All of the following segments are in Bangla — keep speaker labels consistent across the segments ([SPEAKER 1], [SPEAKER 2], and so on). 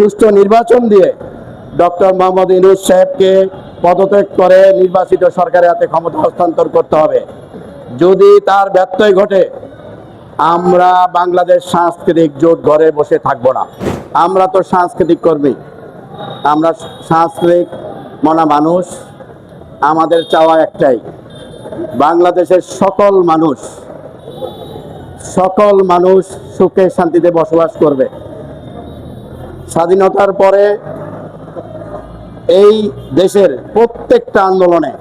[SPEAKER 1] সুষ্ঠু নির্বাচন দিয়ে ডক্টর মোহাম্মদ ইনুস সাহেবকে পদত্যাগ করে নির্বাচিত সরকারের হাতে ক্ষমতা হস্তান্তর করতে হবে। যদি তার ব্যত্যয় ঘটে, আমরা বাংলাদেশ সাংস্কৃতিক জোট ঘরে বসে থাকব না। আমরা তো সাংস্কৃতিক কর্মী। আমরা সাংস্কৃতিক মনা মানুষ। আমাদের চাওয়া একটাই, বাংলাদেশের সকল মানুষ সকল মানুষ সুখে শান্তিতে বসবাস করবে। স্বাধীনতার পরে এই দেশের প্রত্যেকটা আন্দোলনে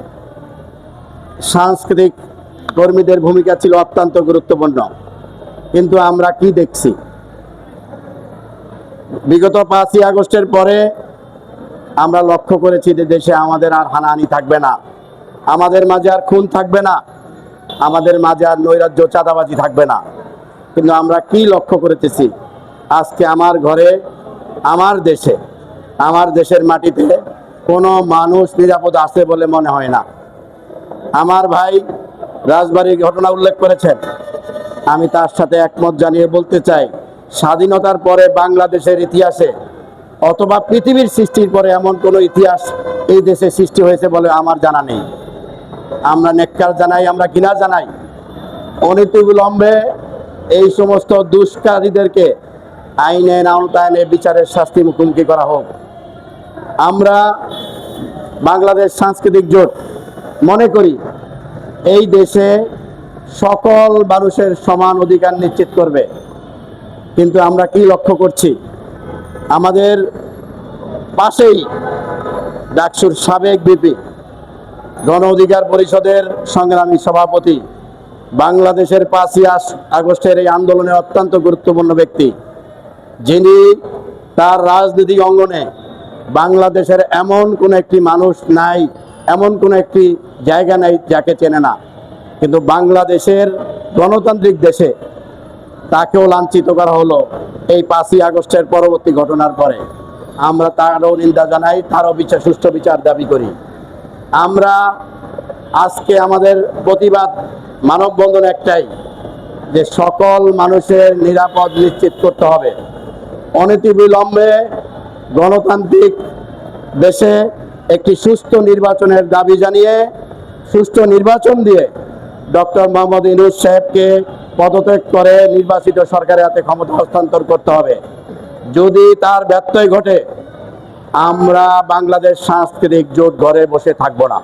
[SPEAKER 1] সাংস্কৃতিক কর্মীদের ভূমিকা ছিল অত্যন্ত গুরুত্বপূর্ণ। কিন্তু আমরা কি দেখছি? বিগত পাঁচই আগস্টের পরে আমরা লক্ষ্য করেছি যে দেশে আমাদের আর হানাহানি থাকবে না। আমাদের মাঝে আর খুন থাকবে না। আমাদের মাঝে আর নৈরাজ্য চাঁদাবাজি থাকবে না। কিন্তু আমরা কি লক্ষ্য করেতেছি আজকে আমার ঘরে আমার দেশে, আমার দেশের মাটিতে কোনো মানুষ নিরাপদ আছে বলে মনে হয় না। আমার ভাই রাজবাড়ির ঘটনা উল্লেখ করেছেন। আমি তার সাথে একমত জানিয়ে বলতে চাই, স্বাধীনতার পরে বাংলাদেশের ইতিহাসে অথবা পৃথিবীর সৃষ্টির পরে এমন কোনো ইতিহাস এই দেশে সৃষ্টি হয়েছে বলে আমার জানা নেই। আমরা নেককার জানাই, আমরা ঘৃণা জানাই। অনীতিবিলম্বে এই সমস্ত দুষ্কারীদেরকে আইনের আওতায়নে বিচারের শাস্তি মুখোমুখি করা হোক। আমরা বাংলাদেশ সাংস্কৃতিক জোট মনে করি এই দেশে সকল মানুষের সমান অধিকার নিশ্চিত করবে। কিন্তু আমরা কি লক্ষ্য করছি? আমাদের পাশেই ডাকসুর সাবেক বিপি, গণ অধিকার পরিষদের সংগ্রামী সভাপতি, বাংলাদেশের পাঁচই আগস্টের এই আন্দোলনে অত্যন্ত গুরুত্বপূর্ণ ব্যক্তি। যিনি তার রাজনৈতিক অঙ্গনে বাংলাদেশের এমন কোন একটি মানুষ নাই, এমন কোন একটি জায়গা নাই যাকে চেনে না। কিন্তু বাংলাদেশের গণতান্ত্রিক দেশে তাকেও লাঞ্ছিত করা হলো এই পাঁচই আগস্টের পরবর্তী ঘটনার পরে। আমরা তারও নিন্দা জানাই, তারও বিচার, সুষ্ঠু বিচার দাবি করি। আমরা আজকে আমাদের প্রতিবাদ মানববন্ধন একটাই যে সকল মানুষের নিরাপদ নিশ্চিত করতে হবে। অনতিবিলম্বে গণতান্ত্রিক দেশে একটি সুস্থ নির্বাচনের দাবি জানিয়ে সুষ্ঠু নির্বাচন দিয়ে ডক্টর মোহাম্মদ ইনুস সাহেবকে পদত্যাগ করে নির্বাচিত সরকারের হাতে ক্ষমতা হস্তান্তর করতে হবে। যদি তার ব্যত্যয় ঘটে, আমরা বাংলাদেশ সাংস্কৃতিক জোট ঘরে বসে থাকব না।